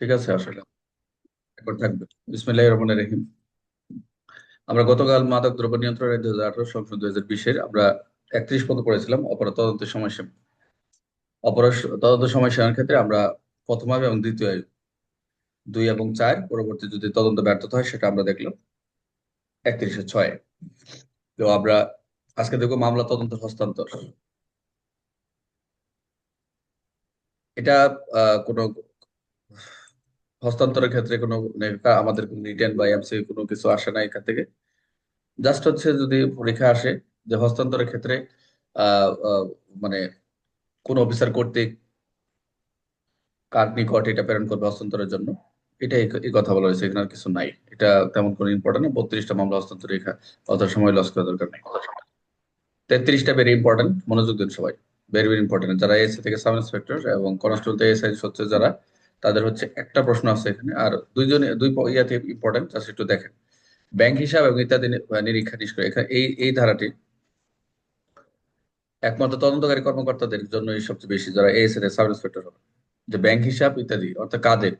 ঠিক আছে, আসলে। থাকবে। বিসমিল্লাহির রহমানির রহিম। আমরা গতকাল মাদক দ্রব্য নিয়ন্ত্রণ আইন দুই হাজার আঠারো সংশোধন দুই হাজার বিশের আমরা একত্রিশ পর্যন্ত পড়েছিলাম। অপরাধ তদন্তের সময়সীমা অপরাধ তদন্ত সময়সীমার ক্ষেত্রে আমরা প্রথম আয়ু এবং দ্বিতীয় আয়ু দুই এবং চার, পরবর্তী যদি তদন্ত ব্যর্থতা হয় সেটা আমরা দেখলাম একত্রিশে ছয়। তো আমরা আজকে দেখব মামলা তদন্ত হস্তান্তর। এটা কোনো হস্তান্তরের ক্ষেত্রে কোনো মানে আমাদের কোনো রিটার্ন বা এমসি কোনো কিছু আসে না এখান থেকে। জাস্ট হচ্ছে যদি পরীক্ষা আসে যে হস্তান্তরের ক্ষেত্রে মানে কোন অফিসার কর্তৃক কার নিকট এটা প্রেরণ করবে হস্তান্তরের জন্য, এটা এই কথা বলা হয়েছে, এখানে কিছু নাই। এটা তেমন কোনো ইম্পর্টেন্ট না, বত্রিশটা মামলা হস্তান্তর রেখা অত সময় লস করার দরকার নেই। তেত্রিশটা ভেরি ইম্পর্টেন্ট মনোযোগ দিন সবাই ভেরি ভেরি ইম্পর্টেন্ট যারা এসি থেকে সাব ইন্সপেক্টর এবং কনস্টেবল থেকে এসআই হচ্ছে যারা তাদের হচ্ছে একটা প্রশ্ন আছে এখানে। আর দুইজন, দুই ইয়াতে ইম্পর্টেন্ট জাস্ট একটু দেখেন। ব্যাংক হিসাব এবং ইত্যাদি নিরীক্ষা নিষ্ক্রিয়। এখানে এই এই ধারাটি একমাত্র তদন্তকারী কর্মকর্তাদের জন্য সবচেয়ে বেশি, যারা এএসএ সাব ইন্সপেক্টর হবে যে ব্যাংক হিসাব ইত্যাদি, অর্থাৎ কাদের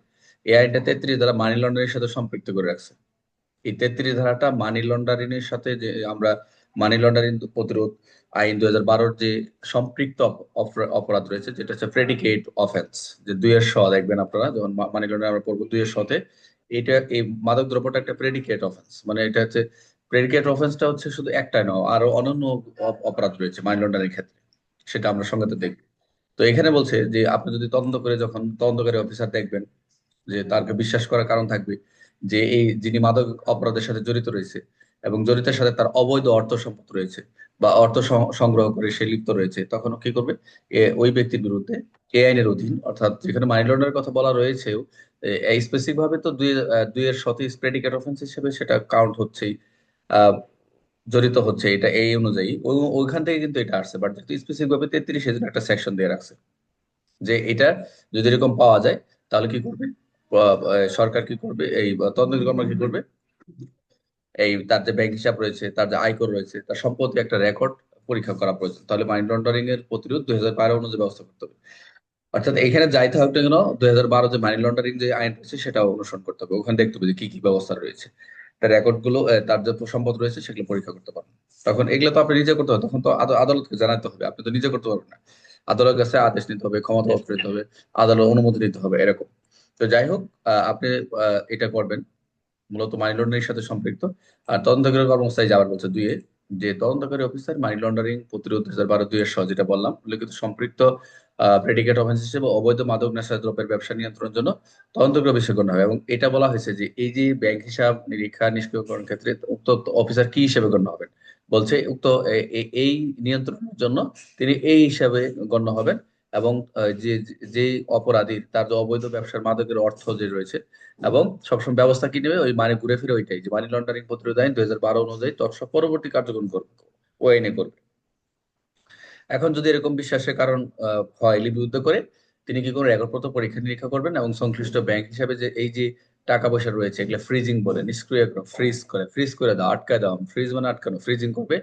এই আইনটা তেত্রিশ ধারা মানি লন্ডারিং এর সাথে সম্পৃক্ত করে রাখছে। এই তেত্রিশ ধারাটা মানি লন্ডারিং এর সাথে যে আমরা মানি লন্ডারিং প্রতিরোধ আইন দুই হাজার বারোর যে সম্পৃক্ত অপরাধ রয়েছে, যেটা হচ্ছে প্রেডিকেট অফেন্স যে দুইয়ের শ দেখবেন আপনারা, যখন মানি লন্ডারিং আমরা পড়ব দুইয়ের শতে এটা এই মাদক দ্রব্যটা একটা প্রেডিকেট অফেন্স মানে এটা হচ্ছে প্রেডিকেট অফেন্সটা হচ্ছে শুধু একটাই নয়, আরও অনন্য অপরাধ রয়েছে মানি লন্ডারিং ক্ষেত্রে, সেটা আমরা সঙ্গতে দেখব। তো এখানে বলছে যে আপনি যদি তদন্ত করে যখন তদন্তকারী অফিসার দেখবেন, যে তাকে বিশ্বাস করার কারণ থাকবে যে এই যিনি মাদক অপরাধের সাথে জড়িত রয়েছে এবং জড়িতের সাথে তার অবৈধ অর্থ সম্পদ রয়েছে বা অর্থ সংগ্রহ করে সে লিপ্ত রয়েছে তখন কি করবে? ওই ব্যক্তির বিরুদ্ধে এ আইনের অধীন, অর্থাৎ যেখানে মানি লন্ডারের কথা বলা রয়েছেও স্পেসিফিক ভাবে তো দুই দুইয়ের সাথে প্রেডিকেট অফেন্স হিসেবে সেটা কাউন্ট হচ্ছেই জড়িত হচ্ছে এটা এই অনুযায়ী। ওই- ওইখান থেকে কিন্তু এটা আসছে বাট যেহেতু স্পেসিফিক ভাবে তেত্রিশ একটা সেকশন দিয়ে রাখছে, যে এটা যদি এরকম পাওয়া যায়, তাহলে কি করবে? সরকার কি করবে? এই তদন্ত কর্মকর্তা কি করবে? এই তার যে ব্যাংক হিসাব রয়েছে তার যে আয়কর রয়েছে তার সম্পত্তি একটা রেকর্ড পরীক্ষা করা প্রয়োজন। তাহলে মানি লন্ডারিং এর প্রতিরোধ দুই হাজার বারো অনুযায়ী ব্যবস্থা করতে হবে। অর্থাৎ এখানে যাইতে হবে কেন? দুই হাজার বারো যে মানি লন্ডারিং যে আইন রয়েছে সেটা অনুসরণ করতে হবে। ওখানে দেখতে হবে যে কি কি ব্যবস্থা রয়েছে। তার রেকর্ডগুলো তার যে সম্পদ রয়েছে সেগুলো পরীক্ষা করতে পারবেন। তখন এগুলো তো আপনি নিজে করতে হবে তখন তো আদ- আদালতকে জানাতে হবে। আপনি তো নিজে করতে পারবেন না। আদালত কাছে আদেশ নিতে হবে ক্ষমতা হবে। আদালত অনুমতি নিতে হবে এরকম। তো যাই হোক আপনি এটা করবেন। মূলত মানি লন্ডারিং সাথে সম্পৃক্ত। আর তদন্তকারী কর্মস্থায় যাবার বলছে দুইয়ে যে তদন্তকারী অফিসার মানি লন্ডারিং প্রতিরোধ দুই হাজার বারো দুইয়ের সহ যেটা বললাম, উল্লেখিত সম্পৃক্ত প্রেডিকেট অফেন্স হিসেবে অবৈধ মাদক নেশা দ্রব্যের ব্যবসা নিয়ন্ত্রণের জন্য তদন্তকারী অফিসার গণ্য হবে। এবং এটা বলা হয়েছে যে এই যে ব্যাংক হিসাব, নিরীক্ষা নিষ্ক্রিয়করণ ক্ষেত্রে উক্ত অফিসার কি হিসেবে গণ্য হবেন? বলছে উক্ত এই নিয়ন্ত্রণের জন্য তিনি এই হিসাবে গণ্য হবেন। এবং যে যে অপরাধীর তার যে অবৈধ ব্যবসার মাদকের অর্থ যে রয়েছে এবং সবসময় ব্যবস্থা কি নেবে? ওই মানে ঘুরে ফিরে ওইটাই যে মানি লন্ডারিং প্রতিরোধ আইন দুই হাজার বারো অনুযায়ী তৎসব পরবর্তী কার্যক্রম করবে ও আইনে করবে। এখন যদি এরকম বিশ্বাসের কারণ হয় লিপিবদ্ধ করে, তিনি কি করে রেকর্ডপত্র পরীক্ষা নিরীক্ষা করবেন এবং সংশ্লিষ্ট ব্যাংক হিসাবে যে এই যে টাকা পয়সা রয়েছে, এগুলো ফ্রিজিং বলে, নিষ্ক্রিয় ফ্রিজ করে ফ্রিজ করে দাও, আটকায় দাও ফ্রিজ মানে আটকানো ফ্রিজিং করবে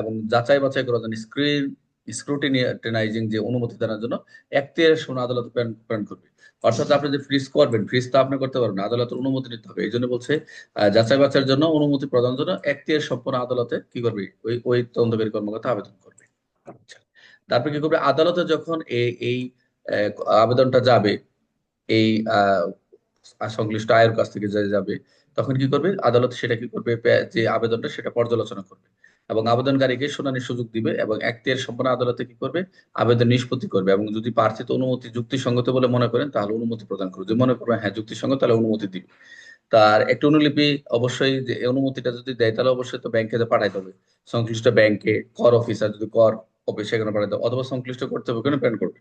এবং যাচাই বাছাই জন্য স্ক্রিন স্ক্রুটিনাইজিং যে অনুমতি দেওয়ার জন্য এখতিয়ার শোনা আদালত প্রেরণ করবে। অর্থাৎ আপনি যে ফ্রিজ করবেন ফ্রিজ তো আপনি করতে পারবেন আদালতের অনুমতি নিতে হবে। এই জন্য বলছে যাচাই বাছাইয়ের জন্য অনুমতি প্রদানের জন্য এখতিয়ার সম্পন্ন আদালতে কি করবে? ওই ওই তদন্তকারী কর্মকর্তা আবেদন করবে। আচ্ছা তারপর কি করবে? আদালতে যখন এই আবেদনটা যাবে, এই সংশ্লিষ্ট আয়ের কাছ থেকে যাবে, তখন কি করবে? আদালত সেটা কি করবে? যে আবেদনটা সেটা পর্যালোচনা করবে। এবং আবেদনকারীকে শুনানির সুযোগ দিবে এবং এখতিয়ার সম্পন্ন আদালতে কি করবে? আবেদন নিষ্পত্তি করবে এবং যদি প্রার্থিত অনুমতি যুক্তিসঙ্গত বলে মনে করেন, তাহলে অনুমতি প্রদান করবে। যদি মনে করবেন হ্যাঁ যুক্তিসঙ্গত, তাহলে অনুমতি দিবে। তার একটা অনুলিপি অবশ্যই যে অনুমতিটা যদি দেয়, তাহলে অবশ্যই তো ব্যাংকে পাঠাইতে হবে। সংশ্লিষ্ট ব্যাংকে, কর অফিসার যদি কর অফিস সেখানে পাঠাইতে হবে, অথবা সংশ্লিষ্ট কর্তৃপক্ষ প্যান করবে।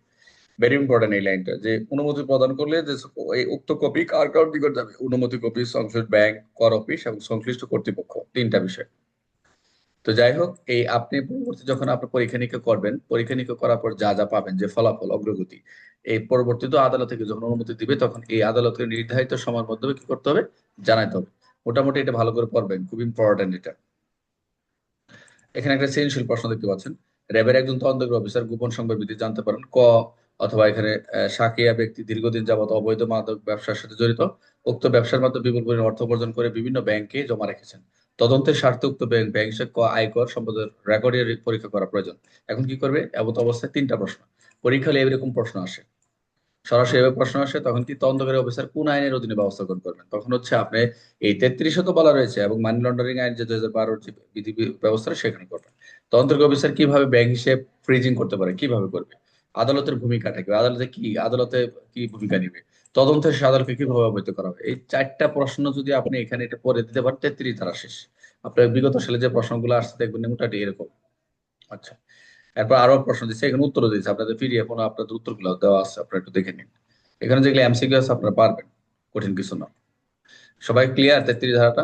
ভেরি ইম্পর্টেন্ট এই লাইনটা যে অনুমতি প্রদান করলে যে এই উক্ত কপি কার কার নিকট যাবে? অনুমতি কপি সংশ্লিষ্ট ব্যাংক কর অফিস এবং সংশ্লিষ্ট কর্তৃপক্ষ। তিনটা বিষয়। তো যাই হোক এই আপনি পরবর্তী যখন আপনি পরীক্ষা নিরীক্ষা করবেন পরীক্ষা নিরীক্ষা করার পর যা যা পাবেন যে ফলাফল, অগ্রগতি, এই পরবর্তীতে আদালত থেকে যখন অনুমতি দিবে, তখন এই আদালতের নির্ধারিত সময়ের মাধ্যমে কি করতে হবে? জানাতে হবে। মোটামুটি এটা ভালো করে পড়বেন, খুব ইম্পর্টেন্ট এটা। এখানে একটা সৃজনশীল প্রশ্ন দেখতে পাচ্ছেন। র্যাবের একজন তদন্তকারী অফিসার গোপন সংবাদ ভিত্তিতে জানতে পারেন, ক, অথবা এখানে সাকিয়া ব্যক্তি দীর্ঘদিন যাবত অবৈধ মাদক ব্যবসার সাথে জড়িত, উক্ত ব্যবসার মাধ্যমে বিপুল পরিমাণ অর্থ উপার্জন করে বিভিন্ন ব্যাংকে জমা রেখেছেন। তদন্তের স্বার্থে উক্ত ব্যাংক হিসেবে আয়কর সম্পদের রেকর্ডের পরীক্ষা করা প্রয়োজন। এখন কি করবে? এমত অবস্থায় তিনটা প্রশ্ন। পরীক্ষা হলে এরকম প্রশ্ন আসে। সরাসরি এভাবে প্রশ্ন আসে, তখন কি তদন্তকারী অফিসার কোন আইনের অধীনে ব্যবস্থা গ্রহণ করবেন? তখন হচ্ছে আপনি এই তেত্রিশে তো বলা রয়েছে এবং মানি লন্ডারিং আইন যে দুই হাজার বারোর যে বিধি ব্যবস্থা সেখানে করবেন। তদন্তকারী অফিসার কীভাবে ব্যাংক হিসেব ফ্রিজিং করতে পারে? কীভাবে করবে? আদালতের ভূমিকা থাকবে। আদালতে কি আদালতে কি ভূমিকা নিবে? তদন্তের আদালতকে কীভাবে অবহিত করা হবে? এই চারটা প্রশ্ন যদি আপনি এখানে এটা পরে দিতে পারেন, তেত্রিশ ধারা শেষ। আপনার বিগত সালে যে প্রশ্নগুলো আসছে, দেখবেন মোটামুটি এরকম। আচ্ছা এরপর আরও প্রশ্ন দিচ্ছে, এখানে উত্তর দিচ্ছে আপনাদের পিডিএফ আপনাদের উত্তরগুলো দেওয়া আছে, আপনারা একটু দেখে নিন। এখানে যেগুলো এমসিকিউ আছে, আপনারা পারবেন, কঠিন কিছু না। সবাই ক্লিয়ার তেত্রিশ ধারাটা?